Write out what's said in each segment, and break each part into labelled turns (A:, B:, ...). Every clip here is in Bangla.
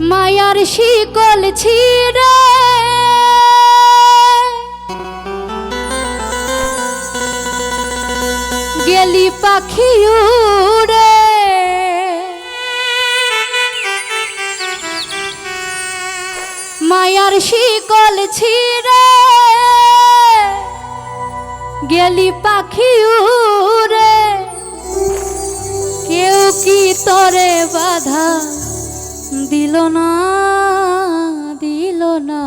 A: মায়ার শিকল ছিড়ে। গেলি পাখি উড়ে। মায়ার শিকল ছিড়ে। গেলি পাখি উড়ে। কেউ কি তরে বাধা দিল না দিল না।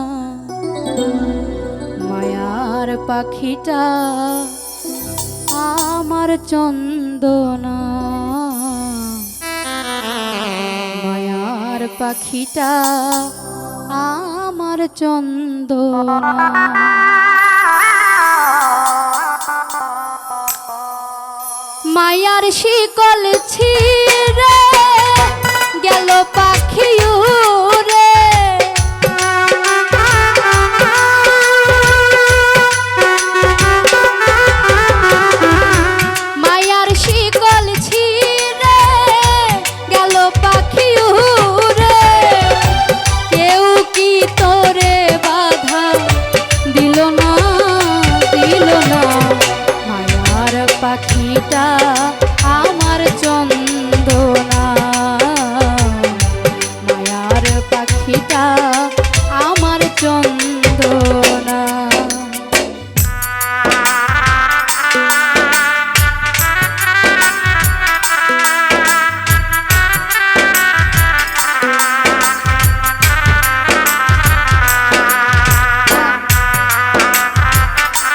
A: মায়ার পাখিটা আমার চন্দনা। মায়ার পাখিটা আমার চন্দনা। মায়ার শিকল ছিড়ে গেল পাখি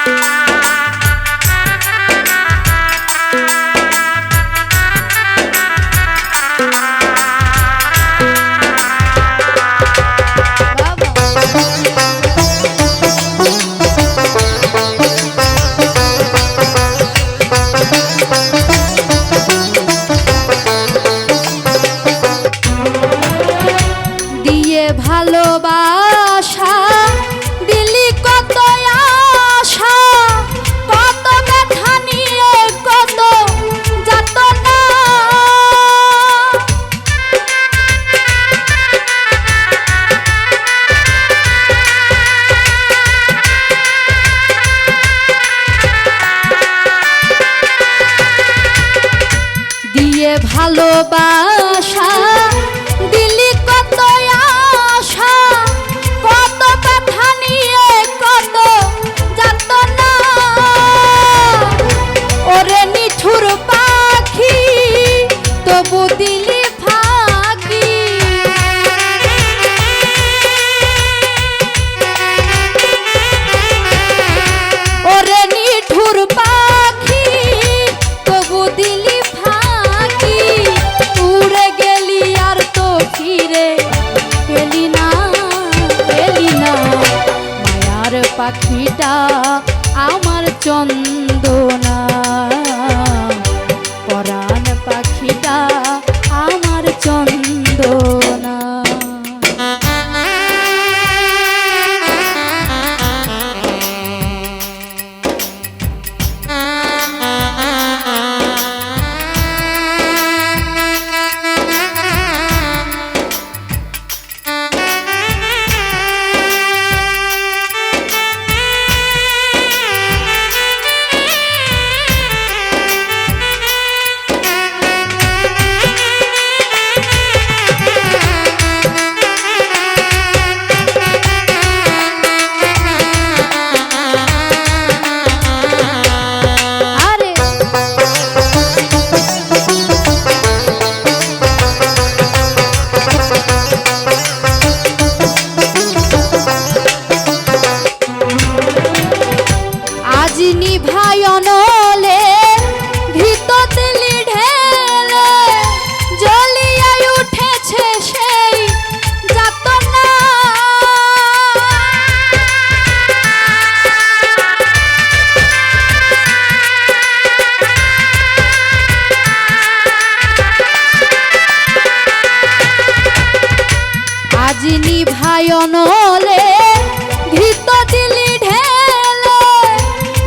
A: Bye. ভালোবাসা আমার চন্দনা ভাই অনলে ঘৃত দিলি ঢেলে,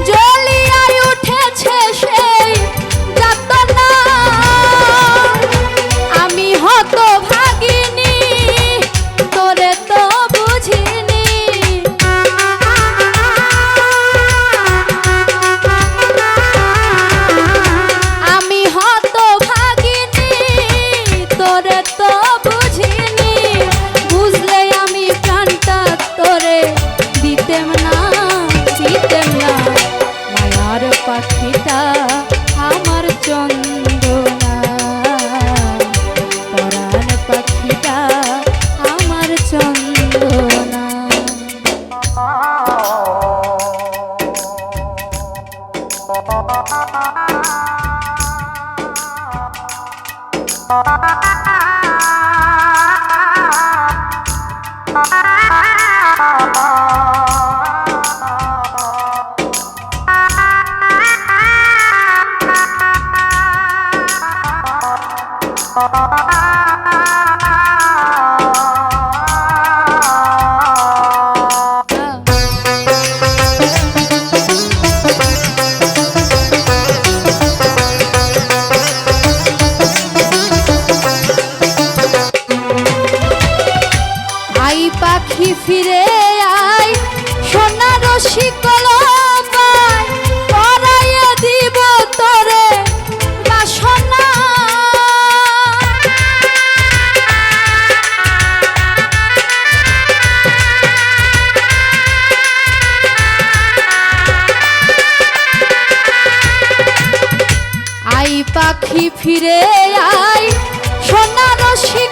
A: জ্বলিয়াই উঠেছে সেই যাতনা। আমি হত ভাগিনি তোরে তো বুঝিনি। Thank you. পাখি ফিরে আয়। সোনার রশি